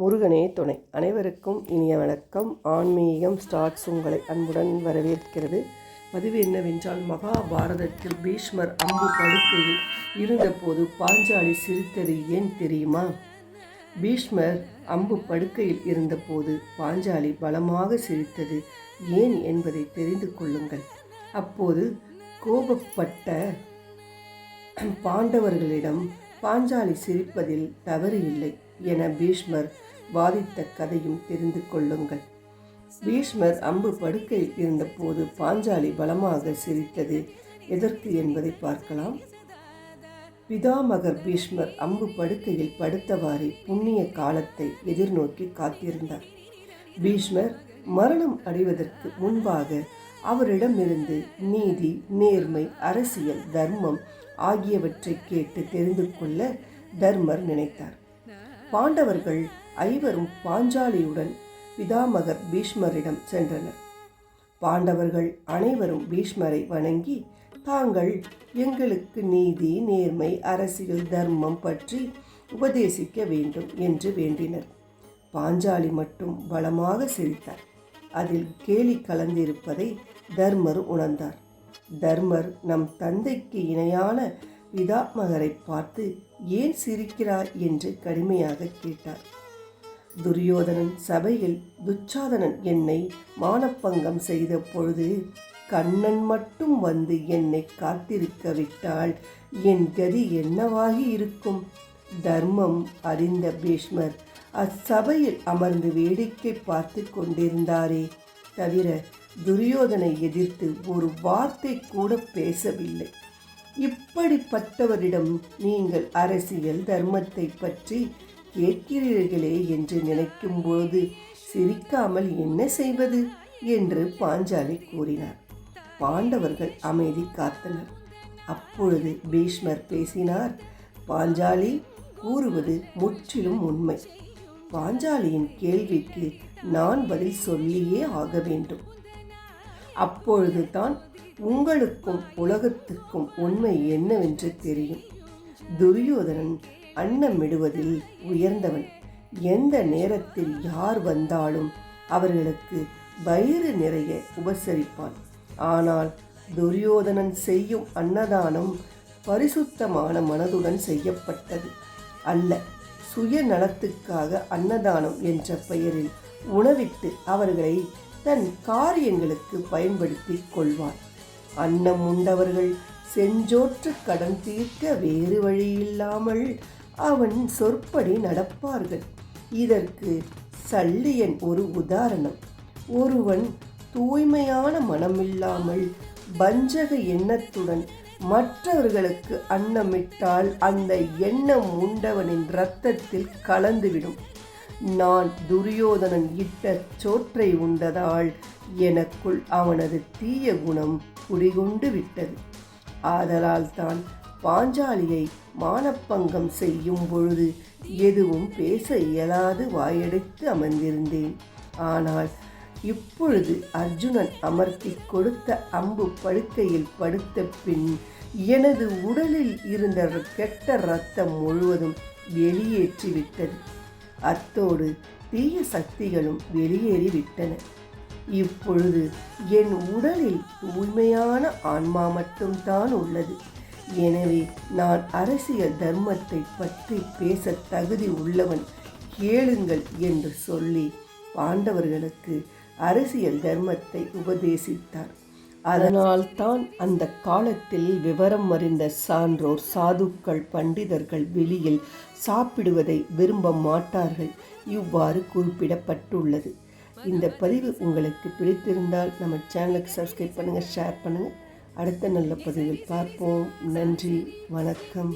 முருகனே துணை. அனைவருக்கும் இனிய வணக்கம். ஆன்மீகம் ஸ்டார்ட்ஸ் உங்களை அன்புடன் வரவேற்கிறது. பதிவு என்னவென்றால் மகாபாரதத்தில் பீஷ்மர் அம்பு படுக்கையில் இருந்தபோது பாஞ்சாலி சிரித்தது ஏன் தெரியுமா? பீஷ்மர் அம்பு படுக்கையில் இருந்தபோது பாஞ்சாலி பலமாக சிரித்தது ஏன் என்பதை தெரிந்து கொள்ளுங்கள். அப்போது கோபப்பட்ட பாண்டவர்களிடம் பாஞ்சாலி சிரிப்பதில் தவறு இல்லை என பீஷ்மர் வாதித்த கதையும் தெரிந்து கொள்ளுங்கள். பீஷ்மர் அம்பு படுக்கையில் இருந்தபோது பாஞ்சாலி பலமாக சிரித்தது. எதற்கு என்பதை பார்க்கலாம். பிதாமகர் பீஷ்மர் அம்பு படுக்கையில் படுத்தவாறே புண்ணிய காலத்தை எதிர்நோக்கி காத்திருந்தார். பீஷ்மர் மரணம் அடைவதற்கு முன்பாக அவரிடமிருந்து நீதி நேர்மை அரசியல் தர்மம் ஆகியவற்றை கேட்டு தெரிந்து கொள்ள தர்மர் நினைத்தார். பாண்டவர்கள் ஐவரும் பாஞ்சாலியுடன் பிதாமகர் பீஷ்மரிடம் சென்றனர். பாண்டவர்கள் அனைவரும் பீஷ்மரை வணங்கி தாங்கள் எங்களுக்கு நீதி நேர்மை அரசியல் தர்மம் பற்றி உபதேசிக்க வேண்டும் என்று வேண்டினர். பாஞ்சாலி மட்டும் பலமாக சிரித்தார். அதில் கேலி கலந்திருப்பதை தர்மர் உணர்ந்தார். தர்மர் நம் தந்தைக்கு இணையான பிதாமகரை பார்த்து ஏன் சிரிக்கிறார் என்று கடுமையாக கேட்டார். துரியோதனன் சபையில் துச்சாதனன் என்னை மானப்பங்கம் செய்த பொழுது கண்ணன் மட்டும் வந்து என்னை காத்திருக்க விட்டால் என் கதி என்னவாகி இருக்கும்? தர்மம் அறிந்த பீஷ்மர் அச்சபையில் அமர்ந்து வேடிக்கை பார்த்து கொண்டிருந்தாரே. தவிர துரியோதனை எதிர்த்து ஒரு வார்த்தை கூட பேசவில்லை. இப்படிப்பட்டவரிடம் நீங்கள் அரசியல் தர்மத்தை பற்றி கேட்கிறீர்களே என்று நினைக்கும் பொழுது சிரிக்காமல் என்ன செய்வது? என்று பாஞ்சாலி கூறினார். பாண்டவர்கள் அமைதி காத்தனர். அப்பொழுது பீஷ்மர் பேசினார் பாஞ்சாலி கூறுவது முற்றிலும் உண்மை. பாஞ்சாலியின் கேள்விக்கு நான் பதில் சொல்லியே ஆக வேண்டும். அப்பொழுது தான் உங்களுக்கும் உலகத்துக்கும் உண்மை என்னவென்று தெரியும். துரியோதனன் அன்னமிடுவதில் உயர்ந்தவன். எந்த நேரத்தில் யார் வந்தாலும் அவர்களுக்கு வயிறு நிறைய உபசரிப்பான். ஆனால் துரியோதனன் செய்யும் அன்னதானம் பரிசுத்தமான மனதுடன் செய்யப்பட்டது அல்ல. சுயநலத்துக்காக அன்னதானம் என்ற பெயரில் உணவிட்டு அவர்களை தன் காரியங்களுக்கு பயன்படுத்தி கொள்வான். அன்னம் உண்டவர்கள் செஞ்சோற்று கடன் தீர்க்க வேறு வழியில்லாமல் அவன் சொற்படி நடப்பார்கள். இதற்கு சல்லியன் ஒரு உதாரணம். ஒருவன் தூய்மையான மனமில்லாமல் வஞ்சக எண்ணத்துடன் மற்றவர்களுக்கு அன்னமிட்டால் அந்த எண்ணம் உண்டவனின் இரத்தத்தில் கலந்துவிடும். நான் துரியோதனன் இட்ட சோற்றை உண்டதால் எனக்குள் அவனது தீய குணம் குடிகொண்டு விட்டது. ஆதலால் தான் பாஞ்சாலியை மானப்பங்கம் செய்யும் பொழுது எதுவும் பேச இயலாது வாயடைத்து அமர்ந்திருந்தேன். ஆனால் இப்பொழுது அர்ஜுனன் அமர்த்தி கொடுத்த அம்பு படுக்கையில் படுத்த பின் எனது உடலில் இருந்த கெட்ட ரத்தம் முழுவதும் வெளியேற்றிவிட்டது. அத்தோடு தீய சக்திகளும் வெளியேறிவிட்டன. இப்பொழுது என் உடலில் தூய்மையான ஆன்மா மட்டும்தான் உள்ளது. எனவே நான் அரசியல் தர்மத்தை பற்றி பேச தகுதி உள்ளவன் கேளுங்கள் என்று சொல்லி பாண்டவர்களுக்கு அரசியல் தர்மத்தை உபதேசித்தார். அதனால்தான் அந்த காலத்தில் விவரம் அறிந்த சான்றோர் சாதுக்கள் பண்டிதர்கள் வெளியில் சாப்பிடுவதை விரும்ப மாட்டார்கள். இவ்வாறு குறிப்பிடப்பட்டுள்ளது. இந்த பதிவு உங்களுக்கு பிடித்திருந்தால் நம்ம சேனலுக்கு சப்ஸ்கிரைப் பண்ணுங்கள் ஷேர் பண்ணுங்கள் அடுத்த நல்ல பதிவில் பார்ப்போம். நன்றி வணக்கம்.